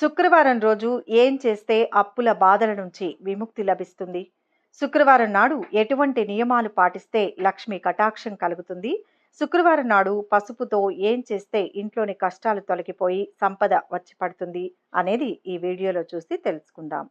శుక్రవారం రోజు ఏం చేస్తే అప్పుల బాధల నుంచి విముక్తి లభిస్తుంది? శుక్రవారం నాడు ఎటువంటి నియమాలు పాటిస్తే లక్ష్మి కటాక్షం కలుగుతుంది? శుక్రవారం నాడు పసుపుతో ఏం చేస్తే ఇంట్లోని కష్టాలు తొలగిపోయి సంపద వచ్చి పడుతుంది అనేది ఈ వీడియోలో చూసి తెలుసుకుందాం.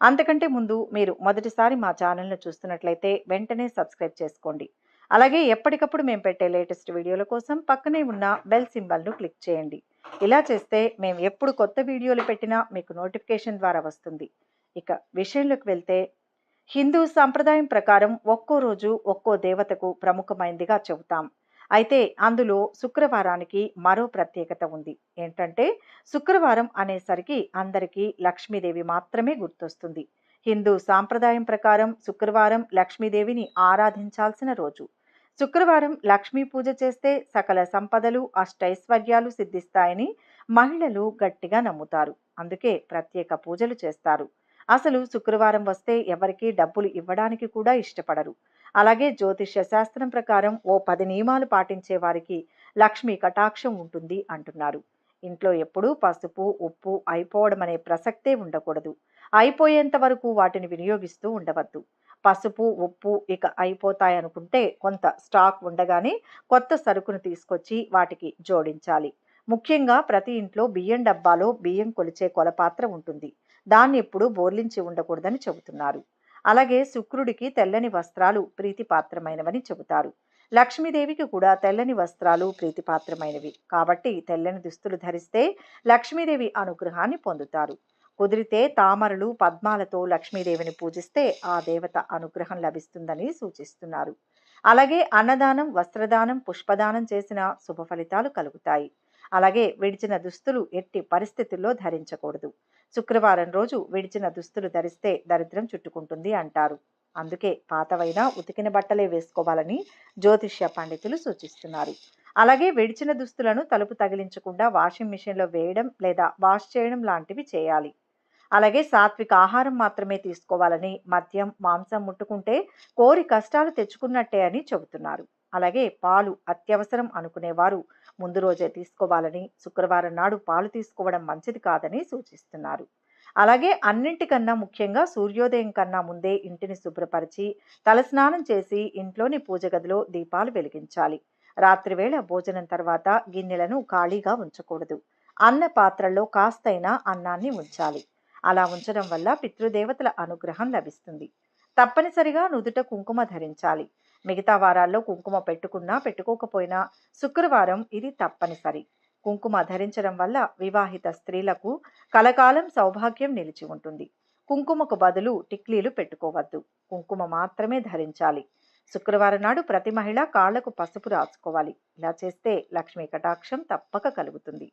అంతకంటే ముందు మీరు మొదటిసారి మా ఛానల్ను చూస్తున్నట్లయితే వెంటనే సబ్స్క్రైబ్ చేసుకోండి. అలాగే ఎప్పటికప్పుడు మేము పెట్టే లేటెస్ట్ వీడియోల కోసం పక్కనే ఉన్న బెల్ సింబల్ను క్లిక్ చేయండి. ఇలా చేస్తే మేము ఎప్పుడు కొత్త వీడియోలు పెట్టినా మీకు నోటిఫికేషన్ ద్వారా వస్తుంది. ఇక విషయంలోకి వెళ్తే హిందూ సాంప్రదాయం ప్రకారం ఒక్కో రోజు ఒక్కో దేవతకు ప్రముఖమైందిగా చెబుతాం. అయితే అందులో శుక్రవారానికి మరో ప్రత్యేకత ఉంది. ఏంటంటే శుక్రవారం అనేసరికి అందరికీ లక్ష్మీదేవి మాత్రమే గుర్తొస్తుంది. హిందూ సాంప్రదాయం ప్రకారం శుక్రవారం లక్ష్మీదేవిని ఆరాధించాల్సిన రోజు. శుక్రవారం లక్ష్మీ పూజ చేస్తే సకల సంపదలు అష్టైశ్వర్యాలు సిద్ధిస్తాయని మహిళలు గట్టిగా నమ్ముతారు. అందుకే ప్రత్యేక పూజలు చేస్తారు. అసలు శుక్రవారం వస్తే ఎవరికీ డబ్బులు ఇవ్వడానికి కూడా ఇష్టపడరు. అలాగే జ్యోతిష్య శాస్త్రం ప్రకారం ఓ పది నియమాలు పాటించే వారికి లక్ష్మీ కటాక్షం ఉంటుంది అంటున్నారు. ఇంట్లో ఎప్పుడూ పసుపు ఉప్పు అయిపోవడం అనే ప్రసక్తే ఉండకూడదు. అయిపోయేంత వరకు వాటిని వినియోగిస్తూ ఉండవద్దు. పసుపు ఉప్పు ఇక అయిపోతాయనుకుంటే కొంత స్టాక్ ఉండగానే కొత్త సరుకును తీసుకొచ్చి వాటికి జోడించాలి. ముఖ్యంగా ప్రతి ఇంట్లో బియ్యం డబ్బాలో బియ్యం కొలిచే కొలపాత్ర ఉంటుంది. దాన్ని ఎప్పుడు బోర్లించి ఉండకూడదని చెబుతున్నారు. అలాగే శుక్రుడికి తెల్లని వస్త్రాలు ప్రీతిపాత్రమైనవని చెబుతారు. లక్ష్మీదేవికి కూడా తెల్లని వస్త్రాలు ప్రీతిపాత్రమైనవి. కాబట్టి తెల్లని దుస్తులు ధరిస్తే లక్ష్మీదేవి అనుగ్రహాన్ని పొందుతారు. కుదిరితే తామరలు పద్మాలతో లక్ష్మీదేవిని పూజిస్తే ఆ దేవత అనుగ్రహం లభిస్తుందని సూచిస్తున్నారు. అలాగే అన్నదానం వస్త్రదానం పుష్పదానం చేసిన శుభ ఫలితాలు కలుగుతాయి. అలాగే విడిచిన దుస్తులు ఎట్టి పరిస్థితుల్లో ధరించకూడదు. శుక్రవారం రోజు విడిచిన దుస్తులు ధరిస్తే దరిద్రం చుట్టుకుంటుంది అంటారు. అందుకే పాతవైన ఉతికిన బట్టలే వేసుకోవాలని జ్యోతిష్య పండితులు సూచిస్తున్నారు. అలాగే విడిచిన దుస్తులను తలుపు తగిలించకుండా వాషింగ్ మిషన్లో వేయడం లేదా వాష్ చేయడం లాంటివి చేయాలి. అలాగే సాత్విక ఆహారం మాత్రమే తీసుకోవాలని మద్యం మాంసం ముట్టుకుంటే కోరి కష్టాలు తెచ్చుకున్నట్టే అని చెబుతున్నారు. అలాగే పాలు అత్యవసరం అనుకునేవారు ముందు రోజే తీసుకోవాలని శుక్రవారం నాడు పాలు తీసుకోవడం మంచిది కాదని సూచిస్తున్నారు. అలాగే అన్నింటికన్నా ముఖ్యంగా సూర్యోదయం కన్నా ముందే ఇంటిని శుభ్రపరిచి తలస్నానం చేసి ఇంట్లోని పూజ గదిలో దీపాలు వెలిగించాలి. రాత్రివేళ భోజనం తర్వాత గిన్నెలను ఖాళీగా ఉంచకూడదు. అన్న పాత్రల్లో కాస్తైనా అన్నాన్ని ఉంచాలి. అలా ఉంచడం వల్ల పితృదేవతల అనుగ్రహం లభిస్తుంది. తప్పనిసరిగా నుదుట కుంకుమ ధరించాలి. మిగతా వారాల్లో కుంకుమ పెట్టుకున్నా పెట్టుకోకపోయినా శుక్రవారం ఇది తప్పనిసరి. కుంకుమ ధరించడం వల్ల వివాహిత స్త్రీలకు కలకాలం సౌభాగ్యం నిలిచి ఉంటుంది. కుంకుమకు బదులు టిక్లీలు పెట్టుకోవద్దు. కుంకుమ మాత్రమే ధరించాలి. శుక్రవారం నాడు ప్రతి మహిళ కాళ్ళకు పసుపు రాసుకోవాలి. ఇలా చేస్తే లక్ష్మీ కటాక్షం తప్పక కలుగుతుంది.